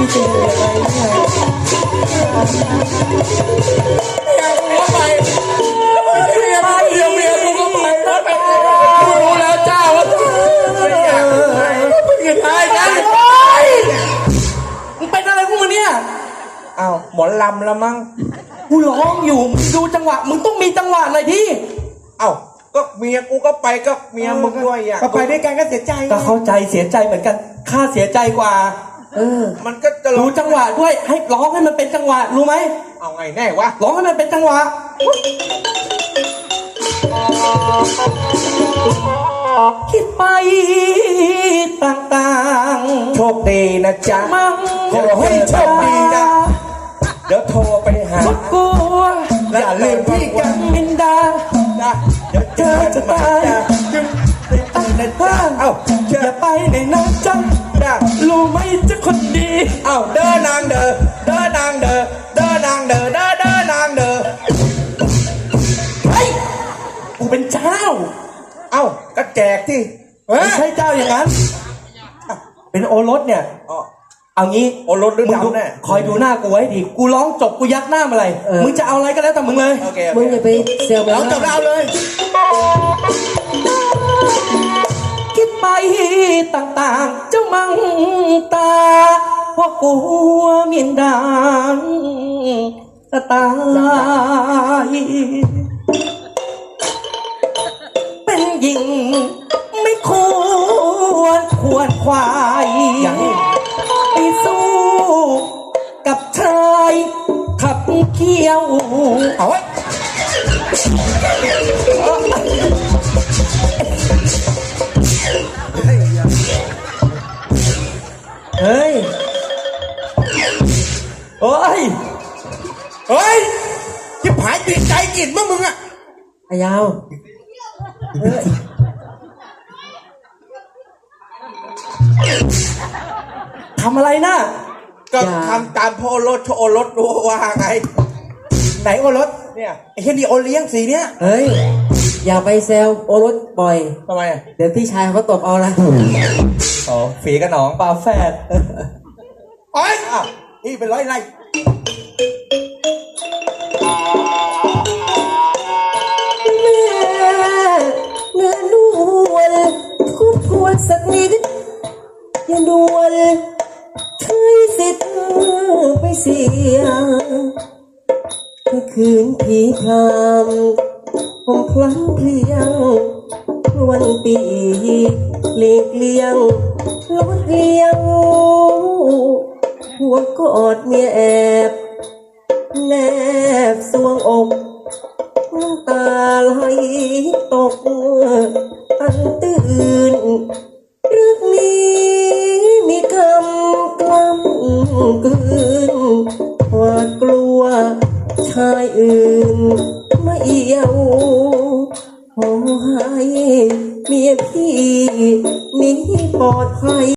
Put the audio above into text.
พี่จะอยู่ไงเมียอยากรู้ไปเมียกูก็ไปกูรู้แล้วเจ้าว่าไม่อยากมึงจะตายกันมึงเป็นอะไรพวกมึงเนี่ยอ้าวหมอลำแล้วมั้งกูร้องอยู่มึงดูจังหวะ มึงต้องมีจังหวะหน่อยดิเอ้าก็เมียกูก็ไปก็เมียมึงด้วยอะก็ไปด้วยกันก็เสียใจก็เข้าใจเสียใจเหมือนกันข้าเสียใจกว่า เออมันก็จะดูจังหวะด้วยให้ร้องให้มันเป็นจังหวะรู้ไหมเอาไงแน่วะร้องให้มันเป็นจังหวะคิดไปต่างโชคดีนะจ๊ะ ๆ มั่งขอให้โชคดีนะ เดี๋ยวโทรไปหาทุกกลัวอย่าลืมพี่กันมินดา นะเดี๋ยวเจอจะมาจ้ะจึงได้ นะจ๊ะเอ้าเจออย่าไปในน้ำจังจ้ะรู้ไหมจะคนดีเอ้าเดินนางเด้อเดินนางเด้อเดินนางเด้อเดินเดินนางเด้อเฮ้ยกูเป็นเจ้า เอ้าก็แจกที่เฮ้ไม่ยใช่เจ้าอย่างนั้น เป็นโอรสเนี่ยอ๋อเอางี้โอรสหรือมึงดูดำแน่คอยดูหน้ากูไว้ดิกูร้องจบกูยักหน้ามาอะไรมึงจะเอาอะไรก็แล้วแต่มึงเลยโอเคโอมึงเคอย่าไปเซลล์เราจบแล้วเอาเลย ต่างๆ เจ้ามังตาเพราะกลัวเมียนดางจะตายเป็นหญิงไม่ควรควรควายไปสู้กับชายขับเคี้ยวเอาไว้ เฮ้ยเฮ้ยเฮ้ยที่ผายติดใจกินมั้งมึงอะอายาวทำอะไรน่ะก็ทำตามพ่อรถโอรสรู้ว่าไง ไหนโอรสเนี่ยไอ้เฮียนี่โอเลี้ยงสีเนี้ยเฮ้ย อย่าไปแซวโอรสบ่อย ทำไมอะเดี๋ยวพี่ชายเขาก็ตบเอานะอ๋อฝีกับน้องปลาแฝดเอ้ยอ้าวพี่เป็นร้อยไร่แม่เนื้อนวลทุบทวนสักนิดอย่าดวนใช้สิทธิ์ไปเสียถ้าคืนผีพราม ผมพลั้งเพลียงวันปีเลีกเลียงลดเลี้ยงหัวกอดเมียแอบแนบสวงอกน้ำตาไหลตกอันตื่นเรื่องนี้มีคำกล้ำกลืนหวาดกลัวชายอื่น ให้เมียพี่หนี้ปลอดภัย